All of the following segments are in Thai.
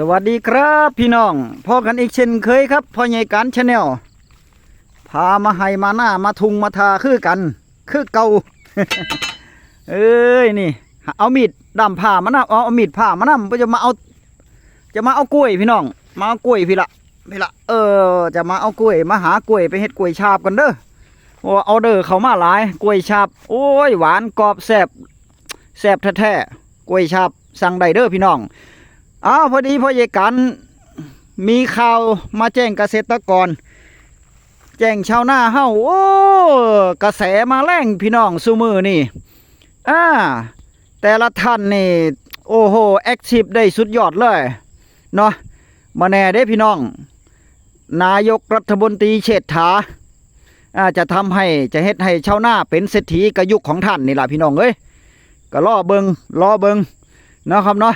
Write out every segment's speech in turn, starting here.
สวัสดีครับพี่น้องพอกันอีกเช่นเคยครับพ่อใหญ่การชาแนลพามาให้มาหน้ามาทุงมาทาคือกัน คือเก่าเอ้ยนี่ เอามีดดำผ่ามานะเอาเอามีดผ่ามานะมันจะมาเอา จะมาเอากล้วยพี่น้อง มาเอากล้วยพี่ละพี่ละเออ จะมาเอากล้วยมาหากล้วยไปเฮ็ดกล้วยชาบกันเด้อโอ้เอาเด้อเขามาหลายกล้วยชาบโอ้ยหวานกรอบแซบแซบแท้ๆกล้วยชาบสั่งได้เด้อพี่น้อง อ้าวพอดีพ่อเยกัน มีข่าวมาแจ้งเกษตรกร แจ้งชาวนาเฮาโอ้กระแสมาแรงพี่น้องซูมือนี่อ่าแต่ละท่านนี่ โอ้โหแอคทีฟได้สุดยอดเลยเนาะมาแน่เด้พี่น้อง นายกรัฐมนตรีเชษฐาอ่าจะทำให้จะเฮ็ดให้ชาวนาเป็นเศรษฐีกระยุคของท่านนี่ละพี่น้องเอ้ยก็รอเบิงรอเบิงเนาะครับเนาะ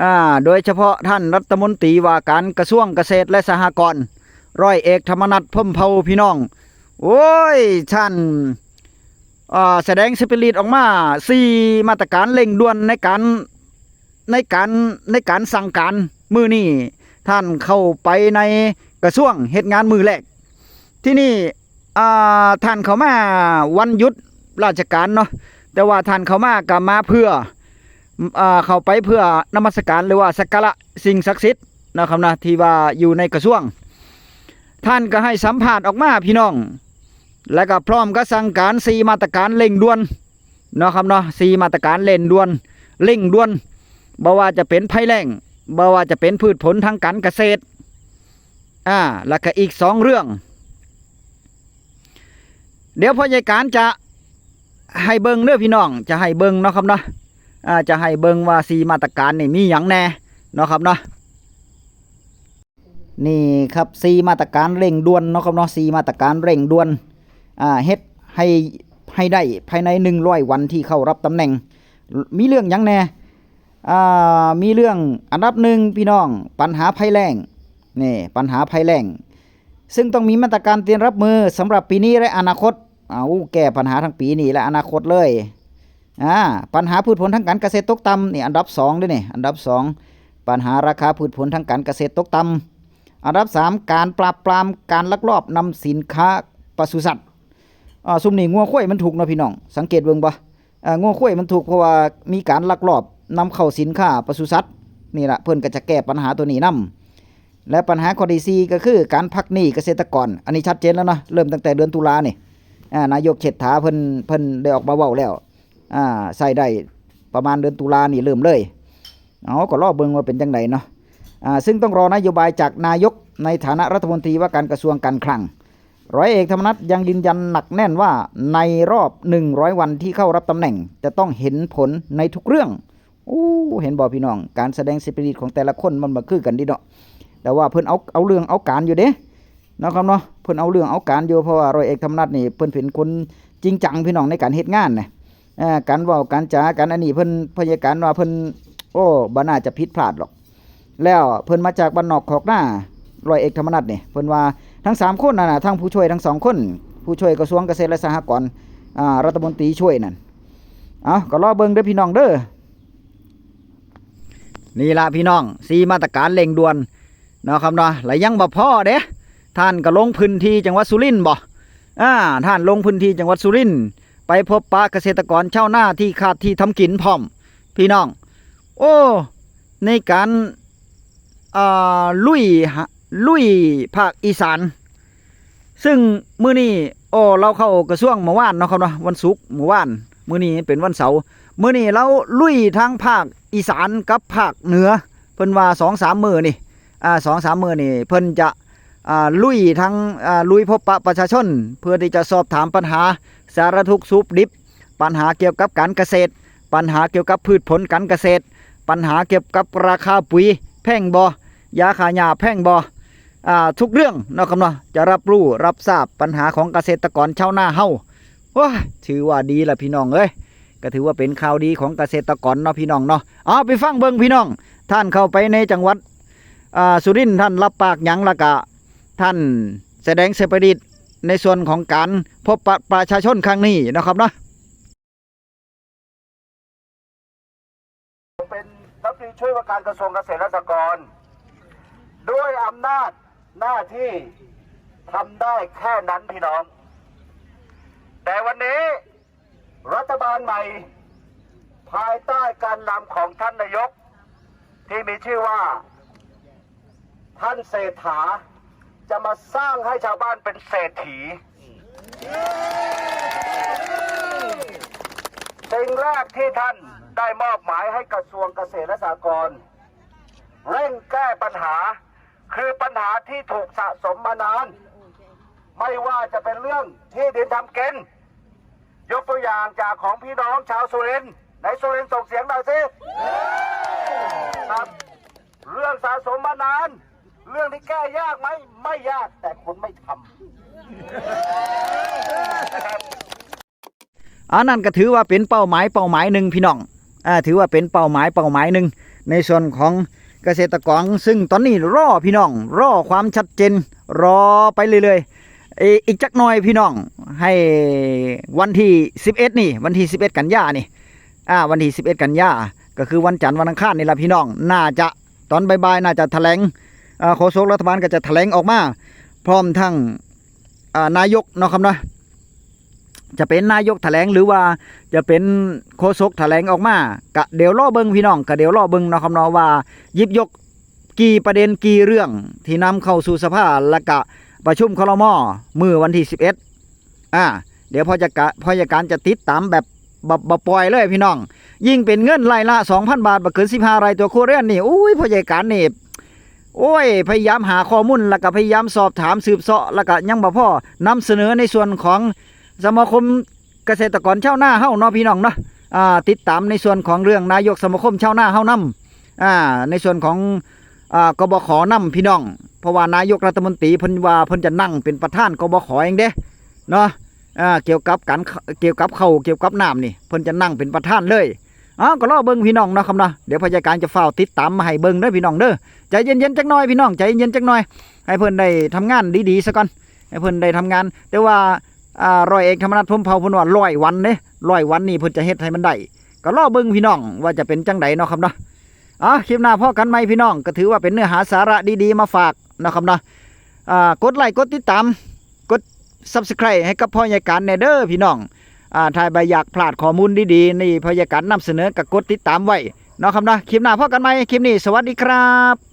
อ่าโดยเฉพาะท่านรัฐมนตรีว่าการกระทรวงเกษตรและสหกรณ์ร้อยเอกธรรมนัฐพรหมเผาพี่น้อง โอ้ยท่านอ่าแสดงสปิริตออกมาสี่มาตรการเร่งด่วนในการในการในการสั่งการมือนี่ท่านเข้าไปในกระทรวงเหตุงานมือแรก ที่นี่อ่าท่านเขามาวันหยุดราชการเนาะแต่ว่าท่านเขามากับมาเพื่อ อ่าเข้าไปเพื่อนมัสการหรือว่าสักการะสิ่งศักดิ์สิทธิ์นะครับนะที่ว่าอยู่ในกระทรวง ท่านก็ให้สัมภาษณ์ออกมาพี่น้อง และก็พร้อมก็สั่งการสีมาตรการเร่งด่วนนะครับเนาะสีมาตรการเร่งด่วนเร่งด่วนบ่ว่าจะเป็นภัยแล้งบ่ว่าจะเป็นพืชผลทางการเกษตรอ่าแล้วก็อีกสองเรื่อง เดี๋ยวพ่อใหญ่การจะให้เบิ้งเด้อพี่น้องจะให้เบิ้งเนาะครับเนาะ จะให้เบิงว่าสีมาตรการนี่มีหยังแน่เนาะครับเนาะนี่ครับสีมาตรการเร่งด่วนเนาะครับเนาะสีมาตรการเร่งด่วนอ่าเฮ็ดให้ให้ได้ภายใน100วันที่เข้ารับตำแหน่ง มีเรื่องหยังแน่อ่ามีเรื่องอันดับหนึ่งพี่น้องปัญหาภัยแล้งนี่ปัญหาภัยแล้งซึ่งต้องมีมาตรการเตรียมรับมือสำหรับปีนี้และอนาคตเอาแก้ปัญหาทั้งปีนี้และอนาคตเลย อ่าปัญหาพืชผลทางการเกษตรตกต่ำนี่อันดับสองด้วยนี่อันดับสองปัญหาราคาพืชผลทางการเกษตรตกต่ำอันดับสามการปราบปรามการลักลอบนำสินค้าปศุสัตว์อ่าซุมนี่งัวข้วยมันถูกเนาะพี่น้องสังเกตเบิ่งบ่อ่างัวข้วยมันถูกเพราะว่ามีการลักลอบนำเข้าสินค้าปศุสัตว์นี่ละเพิ่นก็จะแก้ปัญหาตัวนี้นํและปัญหาข้อที่สี่ก็คือการพักหนี้เกษตรกร อันนี้ชัดเจนแล้วเนาะเริ่มตั้งแต่เดือนตุลานี่อ่านายกเฉดถาเพิ่นเพิ่นได้ออกมาเว้าแล้ว อ่าใส่ได้ประมาณเดือนตุลานี่เริ่มเลยเอาก็รอเบิ่งว่าเป็นจังไดเนาะอ่าซึ่งต้องรอนโยบายจากนายกในฐานะรัฐมนตรีว่าการกระทรวงการคลังร้อยเอกธรรมนัฐยังยืนยันหนักแน่นว่าในรอบ 100 วันที่เข้ารับตำแหน่ง จะต้องเห็นผลในทุกเรื่องโอ้เห็นบ่พี่น้อง การแสดงสปิริตของแต่ละคนมันบ่คือกันดิเนาะแต่ว่าเพิ่นเอาเอาเรื่องเอาการอยู่เด้เนาะครับเนาะเพิ่นเอาเรื่องเอาการอยู่เพราะว่าร้อยเอกธรรมนัฐนี่เพิ่นเป็นคนจริงจังพี่น้องในการเฮ็ดงานนะ อ่าการเว้าการจาการอันนี้เพิ่นพยาการว่าเพิ่นโอ้บ่น่าจะผิดพลาดหรอก แล้วเพิ่นมาจากบ้านนอกขอกหน้าร้อยเอกธรรมนัฐนี่เพิ่นว่าทั้งสามคนนั่นะทั้งผู้ช่วยทั้งสองคน ผู้ช่วยกระทรวงเกษตรและสหกรณ์อ่ารัฐมนตรีช่วยนั่นเอาก็รอเบิ่งเด้อพี่น้องเด้อนี่ล่ะพี่น้องสีมาตรการเร่งด่วนเนาะครับเนาะและยังบ่พอเด้ท่านก็ลงพื้นที่จังหวัดสุรินทร์บ่อ่าท่านลงพื้นที่จังหวัดสุรินทร์ ไปพบปะเกษตรกรชาวนาที่ขาดที่ทำกินพร้อม พี่น้อง โอ้ ในการลุยลุยภาคอีสาน ซึ่งมื้อนี้โอ้เราเข้ากระทรวงเมื่อวานเนาะครับเนาะวันศุกร์เมื่อวาน มื้อนี้เป็นวันเสาร์มื้อนี้เราลุยทางภาคอีสานกับภาคเหนือ เพิ่นว่า2-3มื้อนี่อ่า2-3มื้อนี่เพิ่นจะ ลุยทางลุยพบปะประชาชน เพื่อที่จะสอบถามปัญหาสารทุกข์สุขดิบ ปัญหาเกี่ยวกับการเกษตร ปัญหาเกี่ยวกับพืชผลการเกษตร ปัญหาเกี่ยวกับราคาปุ๋ย แพงบอยาขายาแพงบอ่ทุกเรื่องเนาะครับเนาะจะรับรู้รับทราบปัญหาของเกษตรกรชาวนาเฮาว้าถือว่าดีละพี่น้องเอ้ยก็ถือว่าเป็นข่าวดีของเกษตรกรเนาะพี่น้องเนาะเอาไปฟังเบิ่งพี่น้อง ท่านเข้าไปในจังหวัดสุรินทร์ท่านรับปากยังละกะ ท่านแสดงเสปริตในส่วนของการพบปะประชาชนครั้งนี้นะครับเนาะเป็นรัฐมนตรีช่วยว่าการกระทรวงเกษตรและสหกรณ์ด้วยอำนาจหน้าที่ทำได้แค่นั้นพี่น้อง แต่วันนี้รัฐบาลใหม่ ภายใต้การนำของท่านนายก ที่มีชื่อว่า ท่านเศรษฐา จะมาสร้างให้ชาวบ้านเป็นเศรษฐี สิ่งแรกที่ท่านได้มอบหมายให้กระทรวงเกษตรและสหกรณ์เร่งแก้ปัญหา คือปัญหาที่ถูกสะสมมานาน ไม่ว่าจะเป็นเรื่องที่ดินทำเกินยกตัวอย่างจากของพี่น้องชาวสุรินทร์ในสุรินทร์ส่งเสียงหน่อยสิครับเรื่องสะสมมานาน เรื่องที่แก้ยากไหมไม่ยากแต่คุณไม่ทำนะครับอันนั้นก็ถือว่าเป็นเป้าหมายเป้าหมายหนึ่งพี่น้องอ่าถือว่าเป็นเป้าหมายเป้าหมายหนึ่งในส่วนของเกษตรกรซึ่งตอนนี้รอพี่น้อง รอความชัดเจนรอไปเรื่อยๆอีกจักหน่อยพี่น้อง ให้วันที่ 11 นี่ วันที่ 11 กันยานี่อ่าวันที่ 11 กันยาก็คือวันจันทร์วันอังคารนี่ละพี่น้อง น่าจะตอนบ่ายๆน่าจะแถลง โฆษกรัฐบาลก็จะแถลงออกมา พร้อมทั้งนายกนะครับนะจะเป็นนายกแถลงหรือว่าจะเป็นโฆษกแถลงออกมากะเดี๋ยวรอเบิงพี่น้องกะเดี๋ยวรอเบิงนะครับเนาะว่ายิบยกกี่ประเด็นกี่เรื่องที่นำเข้าสู่สภาและกะประชุมคลมอมือวันที่ 11อ่าเดี๋ยวพอจะกะพอจะการจะติดตามแบบบบบปล่อยเลยพี่น้อง ยิ่งเป็นเงินรายละ 2,000 บาทบ่เกิน15รายตัวครัวเรือนนี่อุ้ยพอจะการนี่ โอ้ย พยายามหาข้อมูลแล้วก็พยายามสอบถามสืบเสาะแล้วก็ยังบ่พ่อนำเสนอในส่วนของสมาคมเกษตรกรชาวนาเฮาเนาะพี่น้องเนาะอ่าติดตามในส่วนของเรื่องนายกสมาคมชาวนาเฮานํอ่าในส่วนของอ่ากบขนำพี่น้อง เพราะว่านายกรัฐมนตรีเพิ่นว่าเพิ่นจะนั่งเป็นประธานกบขเองเด้เนาะอ่าเกี่ยวกับการเกี่ยวกับเขาเกี่ยวกับน้ำนี่เพิ่นจะนั่งเป็นประธานเลย อ้าวก็รอเบิ่งพี่น้องเนาะครับเนาะเดี๋ยวพยาการจะเฝ้าติดตามมาให้เบิ่งเด้อพี่น้องเด้อใจเย็นๆจักหน่อยพี่น้องใจเย็นๆจักหน่อย ให้เพิ่นได้ทำงานดีๆซะก่อนให้เพิ่นได้ทำงาน แต่ว่าอ่าร้อยเอกธรรมนัฐพรมเผ่าเพิ่นว่าร้อยวันเด้ร้อยวันนี่เพิ่นจะเฮ็ดให้มันได้ก็รอเบิ่งพี่น้องว่าจะเป็นจังไดเนาะครับเนาะอะคลิปหน้าพ่อกันไหมพี่น้องก็ถือว่าเป็นเนื้อหาสาระดีๆมาฝากนะครับเนาะอ่ากดไลค์กดติดตามกด Subscribe ให้กับพ่อใหญ่การแน่เด้อพี่น้อง อ่าถ้าใบอยากพลาดข้อมูลดีๆ นี่พ่อใหญ่การนำเสนอกับกดติดตามไว้เนาะครับเนาะคลิปหน้าพ่อกันไหมคลิปนี้สวัสดีครับ